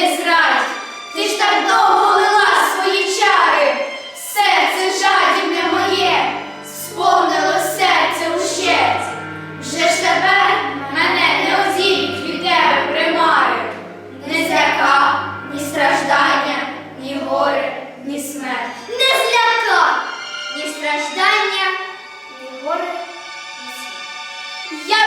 Не зрадь, ти ж так довго лила свої чари, серце жадібне моє, сповнило серце ущерть. Вже ж тепер мене не озілють від тебе примари, не зляка, ні страждання, ні горе, ні смерть. Не зляка ні страждання, ні горе, ні смерть.